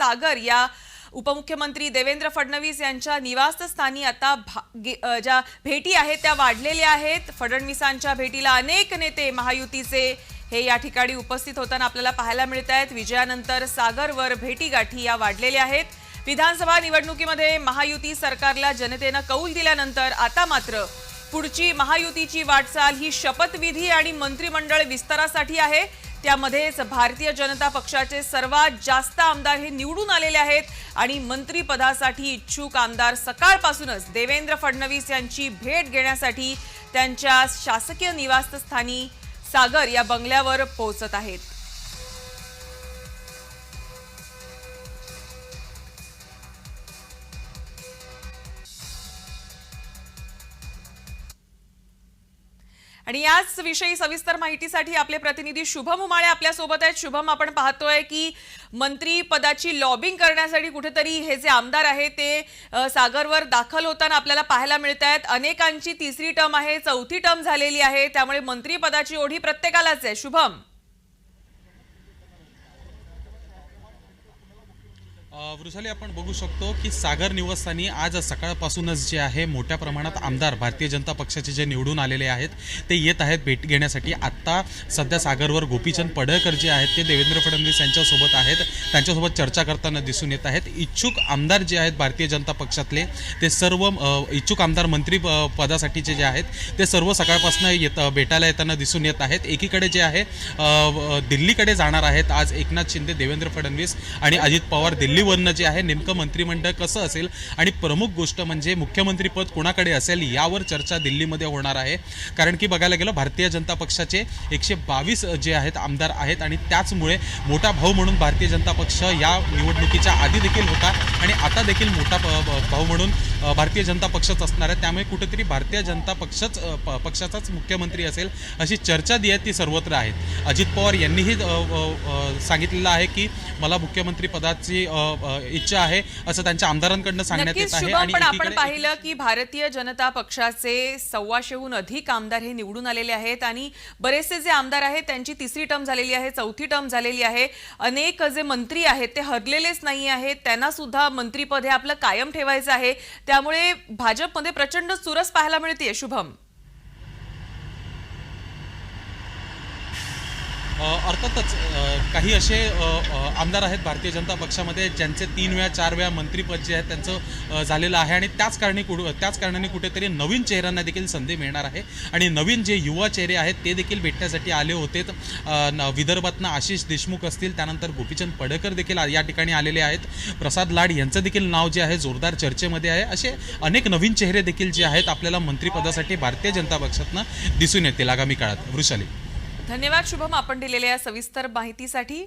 सागर या उपमुख्यमंत्री देवेंद्र फडणवीस यांच्या निवासस्थानी आता भा- ज्या भेटी आहेत त्या वाढलेल्या आहेत. फडणवीसांच्या भेटीला अनेक नेते महायुतीचे हे या ठिकाणी उपस्थित होताना आपल्याला पाहायला मिळत आहेत. विजयानंतर सागरवर भेटीगाठी या वाढलेल्या आहेत. विधानसभा निवडणुकीमध्ये महायुती सरकारला जनतेनं कौल दिल्यानंतर आता मात्र पुढची महायुतीची वाटचाल ही शपथविधी आणि मंत्रिमंडळ विस्तारासाठी आहे. त्यामध्येच भारतीय जनता पक्षाचे सर्वात जास्त आमदार हे निवडून आलेले आहेत आणि मंत्रीपदासाठी इच्छुक आमदार सकाळपासूनच देवेंद्र फडणवीस यांची भेट घेण्यासाठी त्यांच्या शासकीय निवासस्थानी सागर या बंगल्यावर पोहोचत आहेत. आणि याच विषयी सविस्तर माहितीसाठी आपले प्रतिनिधी शुभम उमाळे आपल्यासोबत आहेत. शुभम आपण पाहतोय की मंत्री पदाची लॉबिंग करण्यासाठी कुठेतरी हे जे आमदार आहे ते सागरवर दाखल होताना आपल्याला पाहायला मिळत आहेत अनेकांची तिसरी टर्म आहे चौथी टर्म झालेली आहे. त्यामुळे मंत्री पदाची ओढी प्रत्येकालाच आहे. शुभम. वृषाली आपण बघू शकतो की सागर निवासस्थानी आज सकाळपासूनच जे आहे मोठ्या प्रमाणात आमदार भारतीय जनता पक्षाचे जे निवडून आलेले आहेत ते येत आहेत भेट घेण्यासाठी. आत्ता सध्या सागरवर गोपीचंद पडळकर जे आहेत ते देवेंद्र फडणवीस यांच्यासोबत आहेत. त्यांच्यासोबत चर्चा करताना दिसून येत आहेत. इच्छुक आमदार जे आहेत भारतीय जनता पक्षातले ते सर्व इच्छुक आमदार मंत्री प- पदासाठीचे जे आहेत ते सर्व सकाळपासून येत भेटायला येताना दिसून येत आहेत. एकीकडे जे आहे दिल्लीकडे जाणार आहेत आज एकनाथ शिंदे देवेंद्र फडणवीस आणि अजित पवार दिल्ली बनणं जे आहे नेमकं मंत्रिमंडळ कसं असेल? आणि प्रमुख गोष्ट म्हणजे मुख्यमंत्रीपद कोणाकडे असेल यावर चर्चा दिल्लीमध्ये होणार आहे. कारण की बघायला गेलं भारतीय जनता पक्षाचे एकशे बावीस जे आहेत आमदार आहेत आणि त्याचमुळे मोठा भाऊ म्हणून भारतीय जनता पक्ष या निवडणुकीच्या आधी देखील होता आणि आता देखील मोठा प- भाऊ म्हणून भारतीय जनता पक्षच असणार आहे. त्यामुळे कुठेतरी भारतीय जनता पक्षच प- पक्षाचाच मुख्यमंत्री असेल अशी चर्चा जी आहे ती सर्वत्र आहे. अजित पवार यांनीही सांगितलेलं आहे की मला मुख्यमंत्री पदाची इच्छा आहे असं त्यांच्या आमदारांकडनं सांगण्यात येत आहे. शुभम पण आपण पाहिलं की भारतीय जनता पक्षाचे सव्वाशेहून अधिक आमदार हे निवडून आलेले आहेत आणि बरेचसे जे आमदार आहेत त्यांची तिसरी टर्म झालेली आहे चौथी टर्म झालेली आहे. अनेक जे मंत्री आहेत ते हरलेलेच नाही आहेत. त्यांना सुद्धा मंत्रीपद हे आपलं कायम ठेवायचं आहे. त्यामुळे भाजपमध्ये प्रचंड चुरस पाहायला मिळते शुभम. अर्थातच काही असे आमदार आहेत भारतीय जनता पक्षामध्ये ज्यांचे तीन वेळा चार वेळा मंत्रीपद जे आहे त्यांचं झालेलं आहे आणि त्याच कारणी कुठं त्याच कारणाने कुठेतरी नवीन चेहऱ्यांना देखील संधी मिळणार आहे. आणि नवीन जे युवा चेहरे आहेत ते देखील भेटण्यासाठी आले होते. विदर्भातनं आशिष देशमुख असतील त्यानंतर गोपीचंद पडेकर देखील या ठिकाणी आलेले आहेत. प्रसाद लाड यांचं देखील नाव जे आहे जोरदार चर्चेमध्ये आहे. असे अनेक नवीन चेहरे देखील जे आहेत आपल्याला मंत्रिपदासाठी भारतीय जनता पक्षातनं दिसून येतील आगामी काळात. वृषाली. धन्यवाद. शुभम आपण दिलेल्या सविस्तर माहितीसाठी